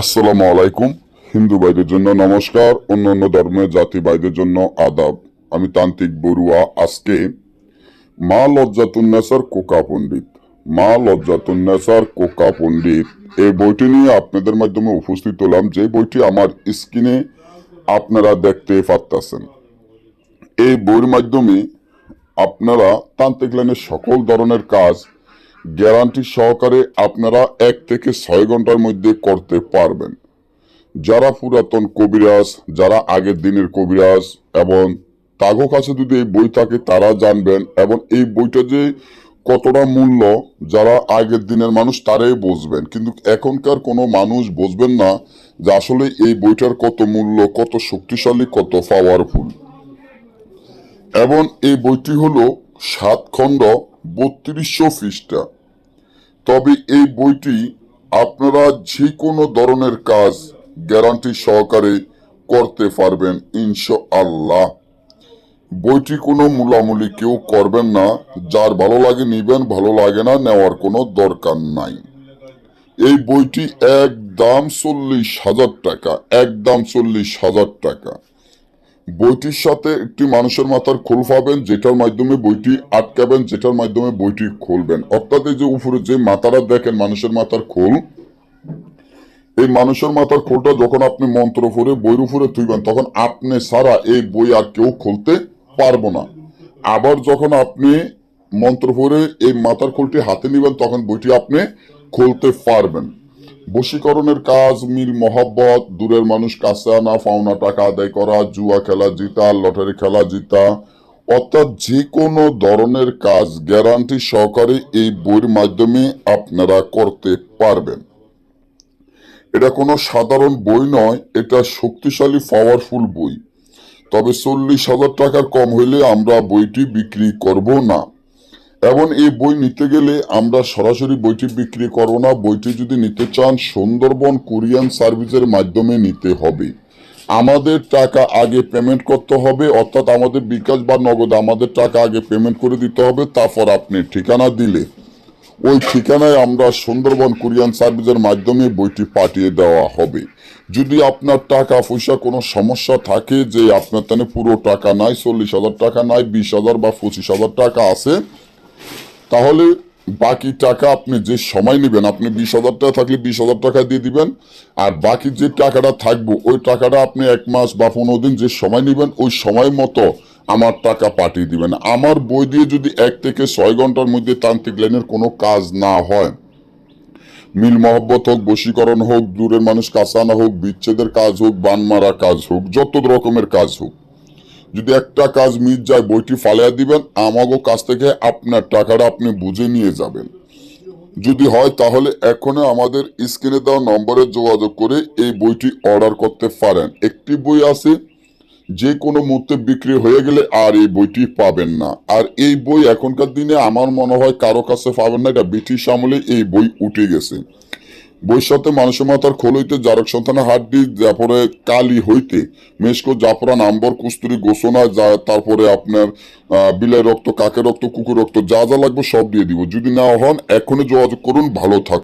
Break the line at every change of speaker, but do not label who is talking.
আসসালামু আলাইকুম। হিন্দু ভাইদের জন্য নমস্কার অন্য অন্য ধর্মের জাতি ভাইদের জন্য আদাব। আমি তান্ত্রিক বড়ুয়া, আজকে মা লজ্জাতুন্নেসার কোকা পণ্ডিত। মা লজ্জাতুন্নেসার কোকা পণ্ডিত। এই বইটি নিয়ে আপনাদের মাধ্যমে উপস্থিত হলাম। যে বইটি আমার স্ক্রিনে আপনারা দেখতে পারতেছেন। এই বইয়ের মাধ্যমে আপনারা তান্ত্রিক লাইনের সকল ধরনের কাজ গ্যারান্টি সহকারে আপনারা এক থেকে ছয় ঘণ্টার মধ্যে করতে পারবেন। যারা পুরাতন কবিরাজ, যারা আগের দিনের কবিরাজ এবং তাগো কাছে যদি এই বই থাকে, তারা জানবেন এবং এই বইটা যে কতটা মূল্য, যারা আগের দিনের মানুষ তারাই বুঝবেন। কিন্তু এখনকার কোনো মানুষ বুঝবেন না যে আসলে এই বইটার কত মূল্য, কত শক্তিশালী, কত পাওয়ারফুল এবং এই বইটি হলো সাত খণ্ড বত্রিশশো পৃষ্ঠা। তবে এই বইটি আপনারা যে কোনো ধরনের কাজ গ্যারান্টি সহকারে করতে পারবেন ইনশা আল্লাহ বইটি কোনো মূলামূলি কেউ করবেন না, যার ভালো লাগে নিবেন, ভালো লাগে না নেওয়ার কোনো দরকার নাই। এই বইটি একদম চল্লিশ হাজার টাকা, একদম চল্লিশ হাজার টাকা। বইটির সাথে একটি মানুষের মাথার খোল পাবেন, যেটার মাধ্যমে বইটি আটকাবেন, যেটার মাধ্যমে বইটি খুলবেন। অর্থাৎ এই যে উপরে যে মাথাটা দেখেন, মানুষের মাথার খোল, এই মানুষের মাথার খোলটা যখন আপনি মন্ত্র পড়ে বইয়ের উপরে তুইবেন তখন আপনি সারা এই বই আর কেউ খুলতে পারব না। আবার যখন আপনি মন্ত্র পড়ে এই মাথার খোলটি হাতে নেবেন, তখন বইটি আপনি খুলতে পারবেন। বশীকরণের কাজ, মিল, মহব্বত, দূরের মানুষ কাছে আনা পাওনা টাকা আদায় করা, জুয়া খেলা, জিতা, লটারি খেলা, জিতা। অর্থাৎ যে কোনো ধরনের কাজ গ্যারান্টি সহকারে এই বইয়ের মাধ্যমে আপনারা করতে পারবেন। এটা কোনো সাধারণ বই নয়, এটা শক্তিশালী পাওয়ারফুল বই। তবে চল্লিশ হাজার টাকার কম হইলে আমরা বইটি বিক্রি করব না। এবং এই বই নিতে গেলে আমরা সরাসরি বইটি বিক্রি করব না। বইটি যদি নিতে চান, সুন্দরবন কোরিয়ান সার্ভিসের মাধ্যমে নিতে হবে। আমাদের টাকা আগে পেমেন্ট করতে হবে, অর্থাৎ আমাদের বিকাশ বা নগদ আমাদের টাকা আগে পেমেন্ট করে দিতে হবে, তারপর আপনি ঠিকানা দিলে। ওই ঠিকানায় আমরা সুন্দরবন কুরিয়ান সার্ভিসের মাধ্যমে বইটি পাঠিয়ে দেওয়া হবে। যদি আপনার টাকা পয়সা কোনো সমস্যা থাকে যে আপনার তাহলে পুরো টাকা নাই, চল্লিশ হাজার টাকা নাই, বিশ হাজার বা পঁচিশ হাজার টাকা আছে তাহলে বাকি টাকা আপনি যে সময় নেবেন, আপনি বিশ হাজার টাকা থাকলে বিশ হাজার টাকা দিয়ে দিবেন, আর বাকি যে টাকাটা থাকব, ওই টাকাটা আপনি এক মাস বা পনেরো দিন যে সময় নেবেন, ওই সময় মতো আমার টাকা পাঠিয়ে দিবেন। আমার বই দিয়ে যদি এক থেকে ছয় ঘণ্টার মধ্যে তান্ত্রিক লাইনের কোনো কাজ না হয়, মিল মহব্বত হোক, বশীকরণ হোক, দূরের মানুষ কাঁচানো হোক, বিচ্ছেদের কাজ হোক, বান মারা কাজ হোক, যত রকমের কাজ হোক যদি একটা কাজ মিট যায়, বইটি ফালিয়ে দিবেন, আমাগো কাছ থেকে আপনার টাকাটা আপনি বুঝে নিয়ে যাবেন। যদি হয়, তাহলে এখনই আমাদের স্ক্রিনে দেওয়া নম্বরে যোগাযোগ করে এই বইটি অর্ডার করতে পারেন। একটি বই আছে, যে কোনো মুহূর্তে বিক্রি হয়ে গেলে আর এই বইটি পাবেন না। আর এই বই এখনকার দিনে আমার মনে হয় কারও কাছে পাবেন না, এটা ব্রিটিশ আমলে এই বই উঠে গেছে। বইয়ের মানসমাতার খোল হইতে জারক সন্তানের হাড্ডি তারপরে কালি হইতে মেসকো জাফরান, আম্বর, কুস্তুরি, গোসনা, যা তারপরে আপনার বিলাই রক্ত, কাকের রক্ত, কুকুর রক্ত, যা যা লাগবে সব দিয়ে দিব। যদি না হন, এখনই যোগাযোগ করুন, ভালো থাকুন